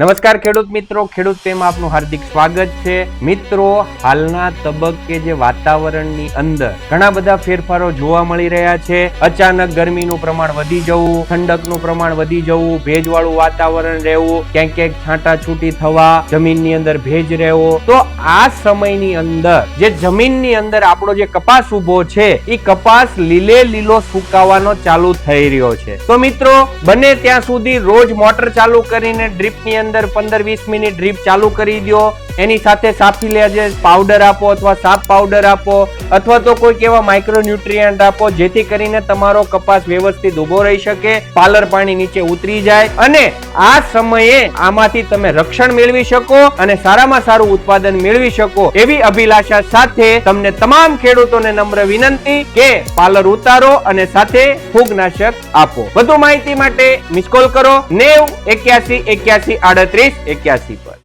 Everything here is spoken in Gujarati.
નમસ્કાર ખેડૂત મિત્રો, ખેડૂત તેમાં આપનું હાર્દિક સ્વાગત છે. મિત્રો, હાલના તબક્કે જે વાતાવરણની અંદર ઘણા બધા ફેરફારો જોવા મળી રહ્યા છે. અચાનક ગરમીનું પ્રમાણ વધી જવું, ઠંડકનું પ્રમાણ વધી જવું, ભેજવાળું વાતાવરણ રહેવું, ક્યાંક ક્યાંક છાંટા છૂટી થવા, જમીનની અંદર ભેજ રહેવો. તો આ સમયની અંદર જે જમીનની અંદર આપણો જે કપાસ ઊભો છે એ કપાસ લીલે લીલો સુકાવાનો ચાલુ થઈ રહ્યો છે. તો મિત્રો, બને ત્યાં સુધી રોજ મોટર ચાલુ કરીને ડ્રીપની અંદર પંદર વીસ મિનિટ ડ્રીપ ચાલુ કરી દો એની સાથે સાફીલિયા જે પાવડર આપો અથવા સાપ પાવડર આપો, અથવા તો કોઈક એવા માઇક્રોન્યુટ્રિયન્ટ આપો, જેથી કરીને તમારો કપાસ વ્યવસ્થિત ઊભો રહી શકે, પાલર પાણી નીચે ઉતરી જાય, અને આ સમયે આમાંથી તમે રક્ષણ મેળવી શકો અને સારામાં સારું ઉત્પાદન મેળવી શકો એવી અભિલાષા સાથે તમને તમામ ખેડૂતોને નમ્ર વિનંતી કે પાલર ઉતારો અને સાથે ફૂગનાશક આપો. વધુ માહિતી માટે મિસકોલ કરો નેવ એક્યાસી એક્યાસી આડત્રીસ એક્યાસી પર.